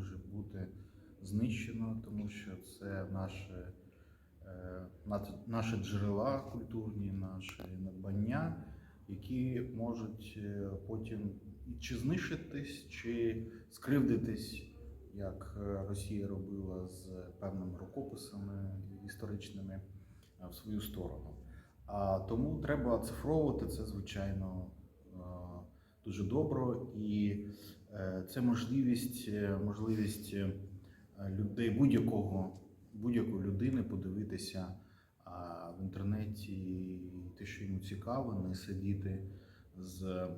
може бути знищено, тому що це наше, е, наші джерела культурні, наші надбання, які можуть е, потім чи знищитись, чи скривдитись, як е, Росія робила з певними рукописами історичними в свою сторону. А тому треба оцифровувати це, звичайно, дуже добре. І це можливість, е, можливість е, людей будь-якого, будь-якої людини подивитися в інтернеті те, що йому цікаво, не сидіти з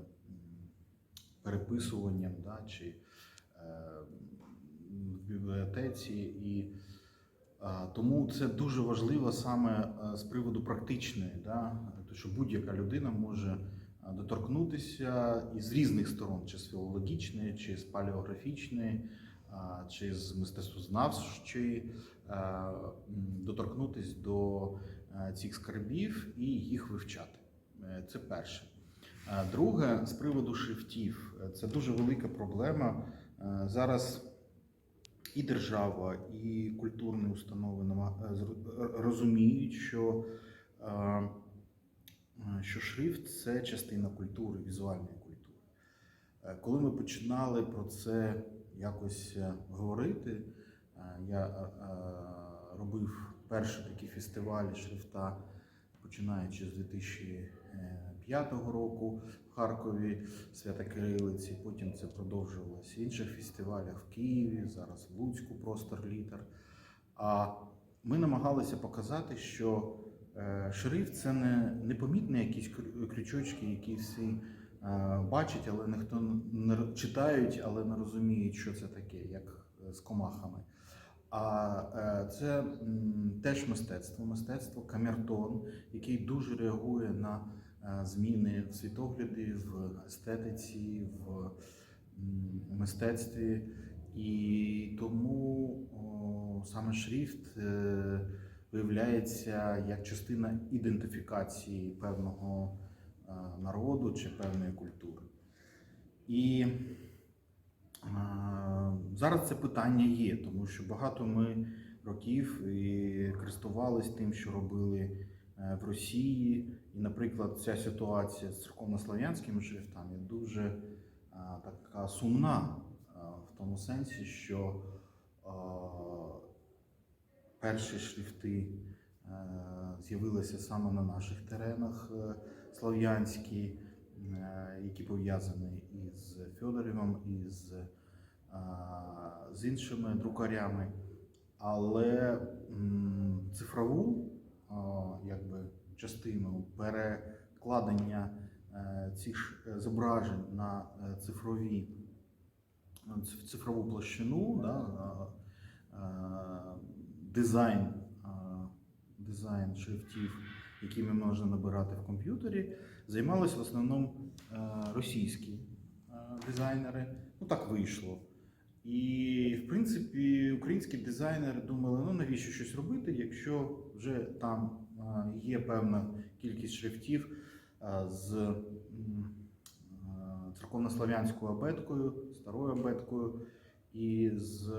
переписуванням да, чи е, в бібліотеці. І тому це дуже важливо саме е, з приводу практичної, да, тому що будь-яка людина може доторкнутися із різних сторон, чи з філологічної, чи з палеографічної, чи з мистецтвознавчої, е, доторкнутися до е, цих скарбів і їх вивчати. Е, Це перше. Е, Друге, з приводу шрифтів, Е, це дуже велика проблема. Е, Зараз і держава, і культурні установи е, розуміють, що, е, е, що шрифт це частина культури, візуальної культури. Е, Коли ми починали про це якось е, говорити, е, я е, е, робив перший такий фестиваль шрифта, починаючи з 2005 року в Харкові, Свята Кирилиці. Потім це продовжувалося в інших фестивалях в Києві, зараз в Луцьку простор літер. А ми намагалися показати, що е, шрифт це не непомітні якісь крю- крючочки, які всі е, бачать, але ніхто не читають, але не розуміють, що це таке, як е, з комахами. А е, це теж мистецтво, мистецтво камертон, який дуже реагує на е, зміни в світогляді, в естетиці, в мистецтві. І тому о, саме шрифт е, виявляється як частина ідентифікації певного е, народу чи певної культури. І е, зараз це питання є, тому що багато ми років і користувались тим, що робили е, в Росії. І, наприклад, ця ситуація з церковнослов'янськими шрифтами дуже така сумна в тому сенсі, що перші шрифти е, з'явилися саме на наших теренах е, слов'янські, е, які пов'язані із Федорівом, із, з іншими друкарями. Але цифрову якби, частину перекладення цих зображень на цифрові цифрову площину, да, дизайн, дизайн шрифтів, якими можна набирати в комп'ютері, займалися в основному російські дизайнери. Ну так вийшло. І, в принципі, українські дизайнери думали, ну навіщо щось робити, якщо вже там є певна кількість шрифтів з церковнослов'янською абеткою, старою абеткою і з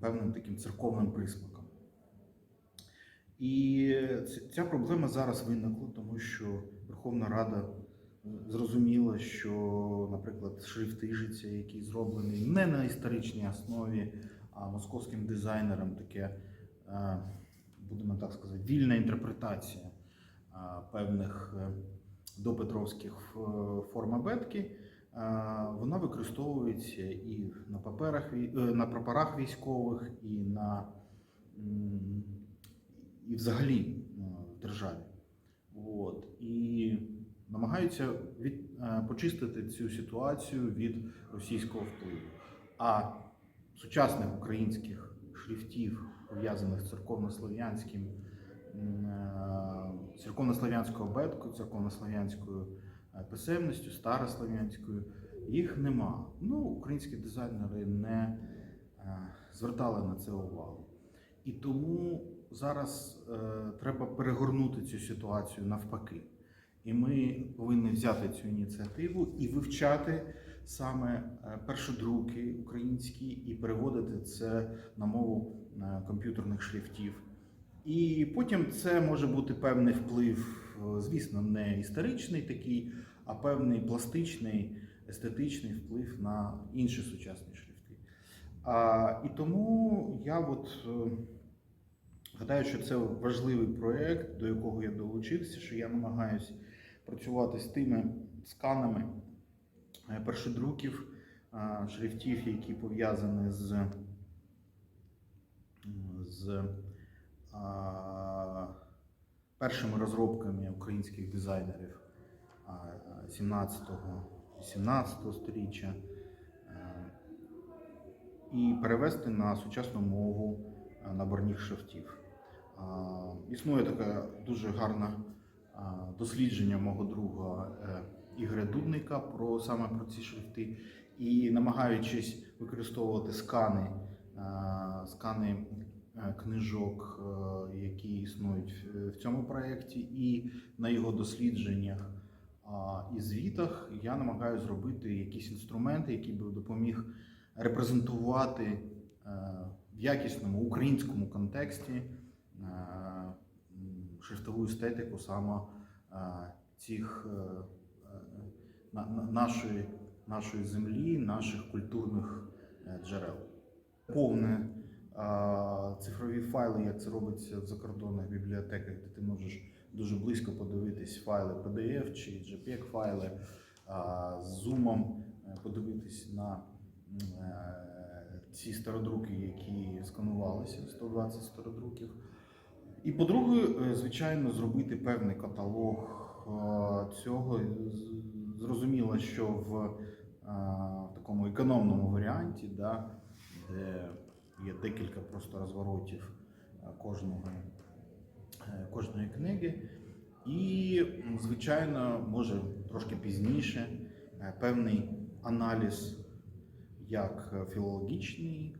певним таким церковним присмаком. І ця проблема зараз виникла, тому що Верховна Рада зрозуміла, що, наприклад, шрифт Іжиця, який зроблений не на історичній основі, а московським дизайнером, таке, е, будемо так сказати, вільна інтерпретація е, певних е, допетровських форм абетки, вона використовується і на паперах, е, на прапорах військових, і на і взагалі е, в державі. От. І намагаються від, е, почистити цю ситуацію від російського впливу. А сучасних українських шрифтів, пов'язаних з церковнослов'янським, церковнослов'янською обеткою, церковнослов'янською е, писемністю, старослов'янською, їх нема. Ну, українські дизайнери не е, звертали на це увагу. І тому зараз е, треба перегорнути цю ситуацію навпаки. І ми повинні взяти цю ініціативу і вивчати саме е, першодруки українські і переводити це на мову е, комп'ютерних шрифтів. І потім це може бути певний вплив, е, звісно, не історичний такий, а певний пластичний, естетичний вплив на інші сучасні шрифти. А, і тому я от е, гадаю, що це важливий проєкт, до якого я долучився, що я намагаюся працювати з тими сканами е, першодруків, е, шрифтів, які пов'язані з, з першими розробками українських дизайнерів 17-18 століття е, і перевести на сучасну мову е, наборних шрифтів. Існує таке дуже гарне дослідження мого друга е, Ігоря Дудника про саме про ці шрифти. І намагаючись використовувати скани, е, скани е, книжок, е, які існують в- цьому проєкті, і на його дослідженнях і звітах, я намагаюся зробити якісь інструменти, які б допоміг репрезентувати е, в якісному українському контексті е, шрифтову естетику саме е, цих е, е, на- на- нашої, нашої землі, наших культурних е, джерел. Повне цифрові файли, як це робиться в закордонних бібліотеках, де ти можеш дуже близько подивитись файли PDF чи JPEG файли з зумом, е, подивитись на е, ці стародруки, які сканувалися, 120 стародруків. І по-друге, е, звичайно, зробити певний каталог цього. Зрозуміло, що в такому економному варіанті, да, де є декілька просто розворотів е, кожного, е, кожної книги. І, звичайно, може трошки пізніше е, певний аналіз як філологічний,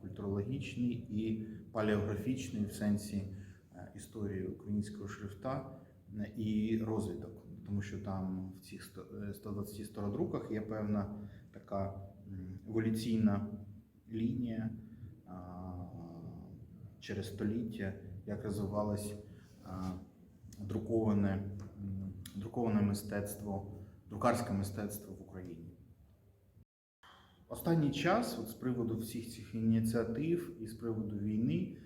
культурологічний і палеографічний в сенсі історії українського шрифта і розвиток. Тому що там в цих е, 120 стародруках є певна така еволюційна лінія через століття, як розвивалось друковане, друковане мистецтво, друкарське мистецтво в Україні. Останній час, от з приводу всіх цих ініціатив і з приводу війни,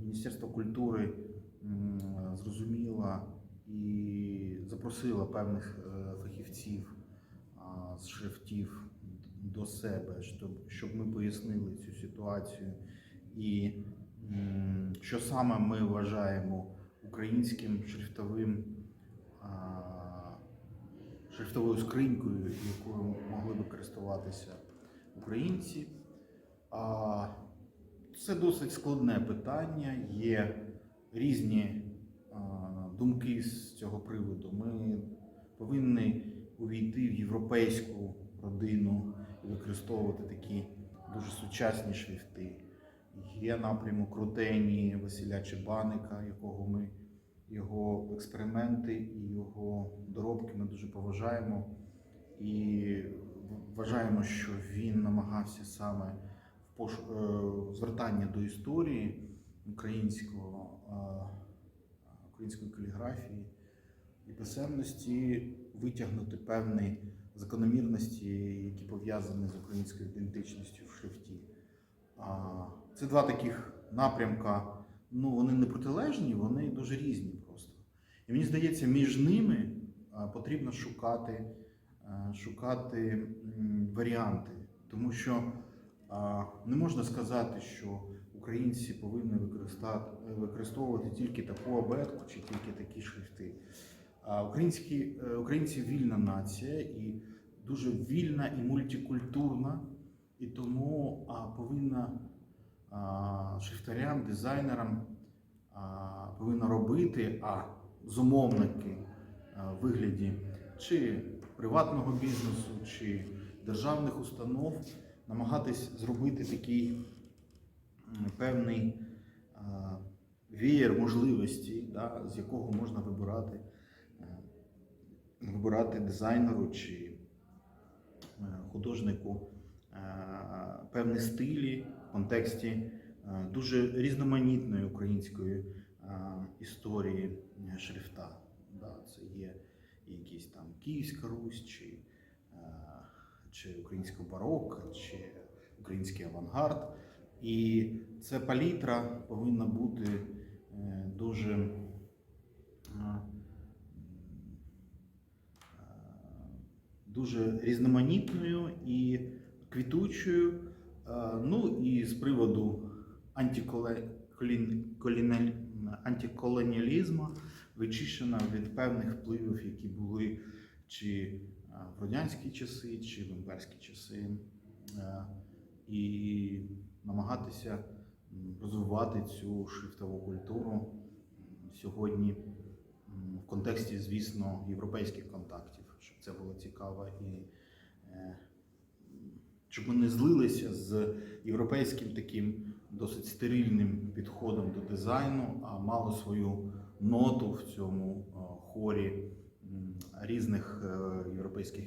Міністерство культури зрозуміло і запросило певних е, фахівців з шрифтів до себе, щоб, щоб ми пояснили цю ситуацію і що саме ми вважаємо українським шрифтовим шрифтовою скринькою, якою могли би користуватися українці. Це досить складне питання. Є різні думки з цього приводу. Ми повинні увійти в європейську родину використовувати такі дуже сучасні шрифти. Є напрямок Крутені Василя Чебаника, якого ми його експерименти і його доробки ми дуже поважаємо і вважаємо, що він намагався саме в пош... е, звертання до історії українського, е, української каліграфії і писемності витягнути певні закономірності, які пов'язані з українською ідентичністю в шрифті. Це два таких напрямка. Ну, вони не протилежні, вони дуже різні просто. І мені здається, між ними потрібно шукати, шукати варіанти, тому що не можна сказати, що українці повинні використовувати тільки таку абетку чи тільки такі шрифти. Українські, е, українці вільна нація і дуже вільна і мультикультурна, і тому повинна шрифтарям, дизайнерам повинна робити, а зумовники в вигляді чи приватного бізнесу, чи державних установ намагатись зробити такий певний а, веєр можливостей, да, з якого можна вибирати е, вибирати дизайнеру чи художнику е, певні стилі в контексті е, дуже різноманітної української е, історії е, шрифта. Це є якісь там Київська Русь, чи, е, чи українська барокко, чи український авангард. І ця палітра повинна бути е, дуже дуже різноманітною і квітучою. Е, Ну і з приводу антиколоніалізму вичищена від певних впливів, які були чи е, в радянські часи, чи в імперські часи, Е, і намагатися розвивати цю шрифтову культуру сьогодні в контексті, звісно, європейських контактів, щоб це було цікаво і е, щоб ми не злилися з європейським таким досить стерильним підходом до дизайну, а мало свою ноту в цьому е, хорі різних е, європейських.